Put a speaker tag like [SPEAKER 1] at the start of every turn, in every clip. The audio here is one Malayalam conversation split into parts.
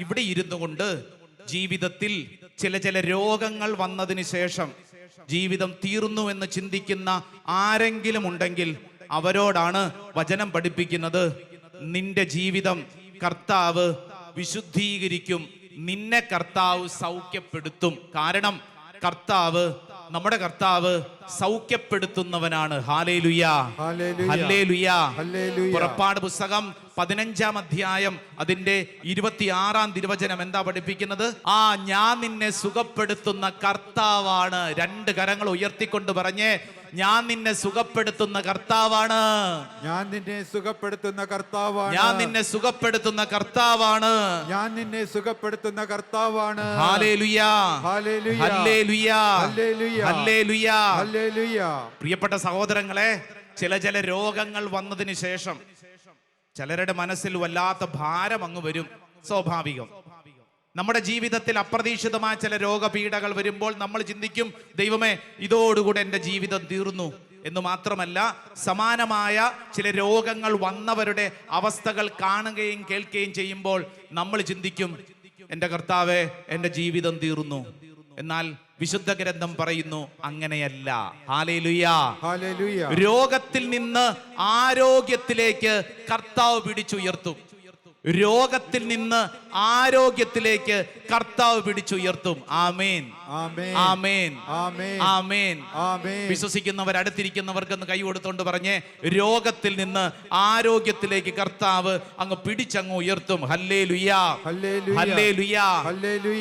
[SPEAKER 1] ഇവിടെ ഇരുന്നു കൊണ്ട് ജീവിതത്തിൽ ചില ചില രോഗങ്ങൾ വന്നതിന് ശേഷം ജീവിതം തീർന്നു എന്ന് ചിന്തിക്കുന്ന ആരെങ്കിലും ഉണ്ടെങ്കിൽ അവരോടാണ് വചനം പഠിപ്പിക്കുന്നത്. നിന്റെ ജീവിതം കർത്താവ് വിശുദ്ധീകരിക്കും. നിന്നെ കർത്താവ് സൗഖ്യപ്പെടുത്തും. കാരണം കർത്താവ് നമ്മുടെ കർത്താവ് സൗഖ്യപ്പെടുത്തുന്നവനാണ്. പുറപ്പാട് പുസ്തകം പതിനഞ്ചാം അധ്യായം അതിന്റെ ഇരുപത്തിയാറാം തിരുവചനം എന്താ പഠിപ്പിക്കുന്നത്? ആ ഞാൻ നിന്നെ സുഖപ്പെടുത്തുന്ന കർത്താവാണ്. രണ്ട് കരങ്ങൾ ഉയർത്തിക്കൊണ്ട് പറഞ്ഞേ ഞാൻ നിന്നെ സുഖപ്പെടുത്തുന്ന കർത്താവാണ്.
[SPEAKER 2] ഞാൻ നിന്നെ സുഖപ്പെടുത്തുന്ന കർത്താവാണ്.
[SPEAKER 1] ഞാൻ നിന്നെ സുഖപ്പെടുത്തുന്ന കർത്താവാണ്.
[SPEAKER 2] ഞാൻ നിന്നെ സുഖപ്പെടുത്തുന്ന കർത്താവാണ്.
[SPEAKER 1] പ്രിയപ്പെട്ട സഹോദരങ്ങളെ ചില ചില രോഗങ്ങൾ വന്നതിന് ശേഷം ചിലരുടെ മനസ്സിൽ വല്ലാത്ത ഭാരം അങ്ങ് വരും സ്വാഭാവികം. നമ്മുടെ ജീവിതത്തിൽ അപ്രതീക്ഷിതമായ ചില രോഗപീഠകൾ വരുമ്പോൾ നമ്മൾ ചിന്തിക്കും ദൈവമേ ഇതോടുകൂടെ എന്റെ ജീവിതം തീർന്നു. എന്ന് മാത്രമല്ല സമാനമായ ചില രോഗങ്ങൾ വന്നവരുടെ അവസ്ഥകൾ കാണുകയും കേൾക്കുകയും ചെയ്യുമ്പോൾ നമ്മൾ ചിന്തിക്കും എന്റെ കർത്താവെ എന്റെ ജീവിതം തീർന്നു. എന്നാൽ വിശുദ്ധ ഗ്രന്ഥം പറയുന്നു അങ്ങനെയല്ല. രോഗത്തിൽ നിന്ന് ആരോഗ്യത്തിലേക്ക് കർത്താവ് പിടിച്ചുയർത്തും. രോഗത്തിൽ നിന്ന് ആരോഗ്യത്തിലേക്ക് കർത്താവ് പിടിച്ചുയർത്തും. ആമേൻ.
[SPEAKER 2] ആമേൻ.
[SPEAKER 1] ആമേൻ.
[SPEAKER 2] ആമേൻ.
[SPEAKER 1] ആമേൻ.
[SPEAKER 2] അടുത്തിരിക്കുന്നവർക്ക്
[SPEAKER 1] വിശ്വസിക്കുന്നവർ അടുത്തിരിക്കുന്നവർക്കൊന്ന് കൈ കൊടുത്തോണ്ട് പറഞ്ഞേ രോഗത്തിൽ നിന്ന് ആരോഗ്യത്തിലേക്ക് കർത്താവ് അങ്ങ് പിടിച്ചങ്ങ് ഉയർത്തും. ഹല്ലേ ലുയാ. ഹല്ലേ ലുയാ.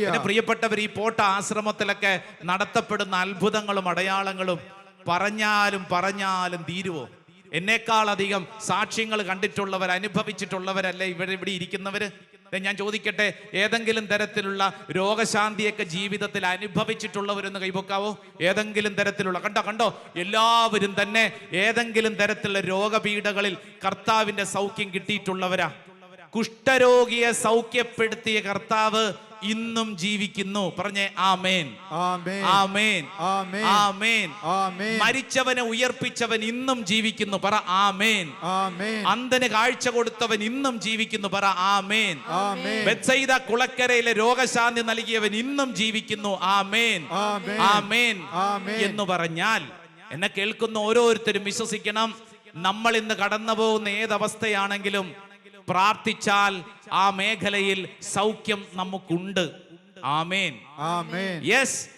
[SPEAKER 1] എന്റെ പ്രിയപ്പെട്ടവർ ഈ പോട്ട ആശ്രമത്തിലൊക്കെ നടത്തപ്പെടുന്ന അത്ഭുതങ്ങളും അടയാളങ്ങളും പറഞ്ഞാലും പറഞ്ഞാലും തീരുവോ? എന്നേക്കാളധികം സാക്ഷ്യങ്ങൾ കണ്ടിട്ടുള്ളവർ അനുഭവിച്ചിട്ടുള്ളവരല്ലേ ഇവിടെ ഇവിടെ ഇരിക്കുന്നവർ ഞാൻ ചോദിക്കട്ടെ ഏതെങ്കിലും തരത്തിലുള്ള രോഗശാന്തിയൊക്കെ ജീവിതത്തിൽ അനുഭവിച്ചിട്ടുള്ളവരൊന്ന് കൈപൊക്കാവോ? ഏതെങ്കിലും തരത്തിലുള്ള കണ്ടോ കണ്ടോ? എല്ലാവരും തന്നെ ഏതെങ്കിലും തരത്തിലുള്ള രോഗപീഠകളിൽ കർത്താവിന്റെ സൗഖ്യം കിട്ടിയിട്ടുള്ളവരാ. കുഷ്ഠരോഗിയെ സൗഖ്യപ്പെടുത്തിയ കർത്താവ് ഇന്നും ജീവിക്കുന്നു പറഞ്ഞേ ആമേൻ
[SPEAKER 2] ആമേൻ.
[SPEAKER 1] ആമേൻ
[SPEAKER 2] ആമേൻ.
[SPEAKER 1] ആമേൻ
[SPEAKER 2] ആമേൻ.
[SPEAKER 1] മരിച്ചവനെ ഉയർപ്പിച്ചവൻ ഇന്നും ജീവിക്കുന്നു പറ ആമേൻ
[SPEAKER 2] ആമേൻ.
[SPEAKER 1] അന്തന് കാഴ്ച കൊടുത്തവൻ ഇന്നും ജീവിക്കുന്നു പറ ആമേൻ
[SPEAKER 2] ആമേൻ.
[SPEAKER 1] ബെത്സയിദ കുളക്കരയിലെ രോഗശാന്തി നൽകിയവൻ ഇന്നും ജീവിക്കുന്നു. ആമേൻ
[SPEAKER 2] ആമേൻ.
[SPEAKER 1] എന്ന് പറഞ്ഞാൽ എന്നെ കേൾക്കുന്ന ഓരോരുത്തരും വിശ്വസിക്കണം നമ്മൾ ഇന്ന് കടന്നു പോകുന്ന ഏതവസ്ഥയാണെങ്കിലും പ്രാർത്ഥിച്ചാൽ ആ മേഖലയിൽ സൗഖ്യം നമുക്കുണ്ട്. ആമേൻ.
[SPEAKER 2] ആമേൻ.
[SPEAKER 1] യെസ്